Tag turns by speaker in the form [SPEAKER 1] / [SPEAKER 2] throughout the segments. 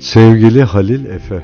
[SPEAKER 1] Sevgili Halil Efe,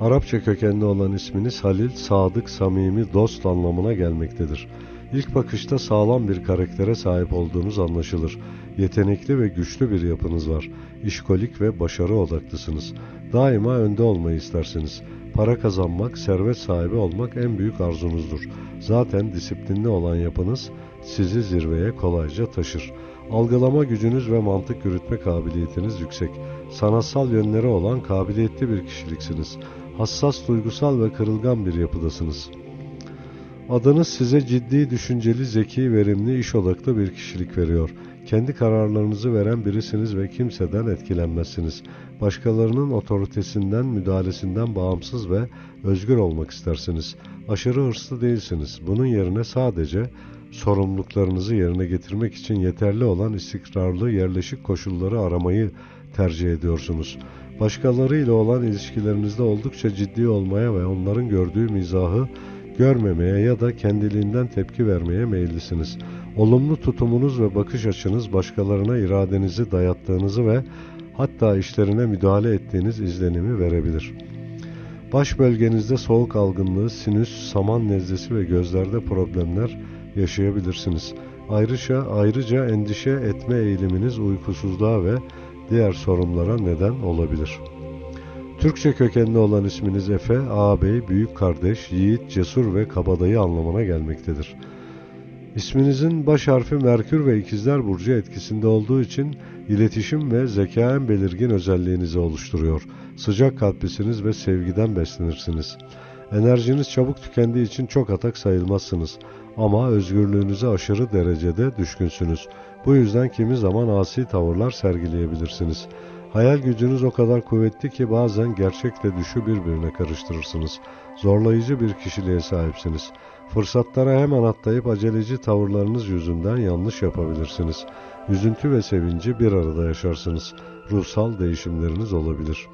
[SPEAKER 1] Arapça kökenli olan isminiz Halil, sadık, samimi, dost anlamına gelmektedir. İlk bakışta sağlam bir karaktere sahip olduğunuz anlaşılır. Yetenekli ve güçlü bir yapınız var. İşkolik ve başarı odaklısınız. Daima önde olmayı istersiniz. Para kazanmak, servet sahibi olmak en büyük arzunuzdur. Zaten disiplinli olan yapınız sizi zirveye kolayca taşır. Algılama gücünüz ve mantık yürütme kabiliyetiniz yüksek. Sanatsal yönleri olan kabiliyetli bir kişiliksiniz. Hassas, duygusal ve kırılgan bir yapıdasınız. Adınız size ciddi, düşünceli, zeki, verimli, iş odaklı bir kişilik veriyor. Kendi kararlarınızı veren birisiniz ve kimseden etkilenmezsiniz. Başkalarının otoritesinden, müdahalesinden bağımsız ve özgür olmak istersiniz. Aşırı hırslı değilsiniz. Bunun yerine sadece sorumluluklarınızı yerine getirmek için yeterli olan istikrarlı, yerleşik koşulları aramayı tercih ediyorsunuz. Başkalarıyla olan ilişkilerinizde oldukça ciddi olmaya ve onların gördüğü mizahı görmemeye ya da kendiliğinden tepki vermeye meyillisiniz. Olumlu tutumunuz ve bakış açınız başkalarına iradenizi dayattığınızı ve hatta işlerine müdahale ettiğiniz izlenimi verebilir. Baş bölgenizde soğuk algınlığı, sinüs, saman nezlesi ve gözlerde problemler yaşayabilirsiniz. Ayrıca, ayrıca endişe etme eğiliminiz uykusuzluğa ve diğer sorunlara neden olabilir. Türkçe kökenli olan isminiz Efe, ağabey, büyük kardeş, yiğit, cesur ve kabadayı anlamına gelmektedir. İsminizin baş harfi Merkür ve İkizler Burcu etkisinde olduğu için iletişim ve zeka en belirgin özelliğinizi oluşturuyor. Sıcak kalplisiniz ve sevgiden beslenirsiniz. Enerjiniz çabuk tükendiği için çok atak sayılmazsınız ama özgürlüğünüze aşırı derecede düşkünsünüz. Bu yüzden kimi zaman asi tavırlar sergileyebilirsiniz. Hayal gücünüz o kadar kuvvetli ki bazen gerçekle düşü birbirine karıştırırsınız. Zorlayıcı bir kişiliğe sahipsiniz. Fırsatlara hemen atlayıp aceleci tavırlarınız yüzünden yanlış yapabilirsiniz. Üzüntü ve sevinci bir arada yaşarsınız. Ruhsal değişimleriniz olabilir.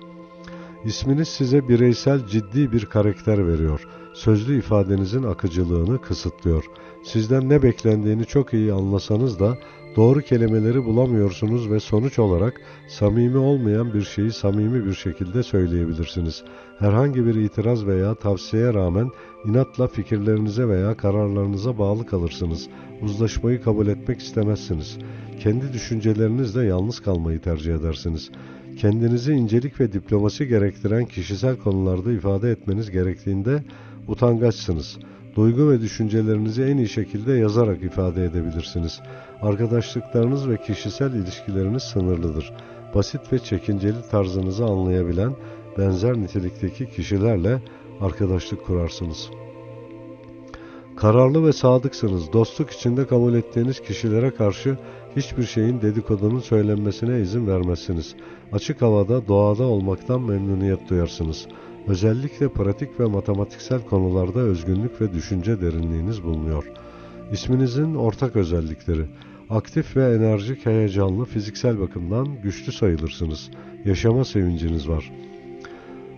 [SPEAKER 1] İsminiz size bireysel ciddi bir karakter veriyor. Sözlü ifadenizin akıcılığını kısıtlıyor. Sizden ne beklendiğini çok iyi anlasanız da doğru kelimeleri bulamıyorsunuz ve sonuç olarak samimi olmayan bir şeyi samimi bir şekilde söyleyebilirsiniz. Herhangi bir itiraz veya tavsiyeye rağmen inatla fikirlerinize veya kararlarınıza bağlı kalırsınız. Uzlaşmayı kabul etmek istemezsiniz. Kendi düşüncelerinizle yalnız kalmayı tercih edersiniz. Kendinizi incelik ve diplomasi gerektiren kişisel konularda ifade etmeniz gerektiğinde utangaçsınız. Duygu ve düşüncelerinizi en iyi şekilde yazarak ifade edebilirsiniz. Arkadaşlıklarınız ve kişisel ilişkileriniz sınırlıdır. Basit ve çekinceli tarzınızı anlayabilen benzer nitelikteki kişilerle arkadaşlık kurarsınız. Kararlı ve sadıksınız. Dostluk içinde kabul ettiğiniz kişilere karşı hiçbir şeyin dedikodunun söylenmesine izin vermezsiniz. Açık havada, doğada olmaktan memnuniyet duyarsınız. Özellikle pratik ve matematiksel konularda özgünlük ve düşünce derinliğiniz bulunuyor. İsminizin ortak özellikleri Aktif ve enerjik, heyecanlı, fiziksel bakımdan güçlü sayılırsınız. Yaşama sevinciniz var.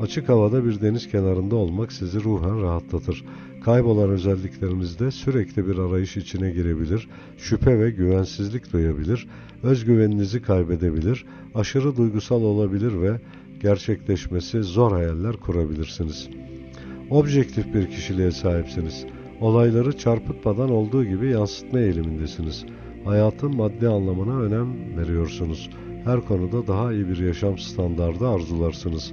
[SPEAKER 1] Açık havada bir deniz kenarında olmak sizi ruhen rahatlatır. Kaybolan özelliklerinizde sürekli bir arayış içine girebilir, şüphe ve güvensizlik duyabilir, özgüveninizi kaybedebilir, aşırı duygusal olabilir ve gerçekleşmesi zor hayaller kurabilirsiniz. Objektif bir kişiliğe sahipsiniz. Olayları çarpıtmadan olduğu gibi yansıtma eğilimindesiniz. Hayatın maddi anlamına önem veriyorsunuz. Her konuda daha iyi bir yaşam standardı arzularsınız.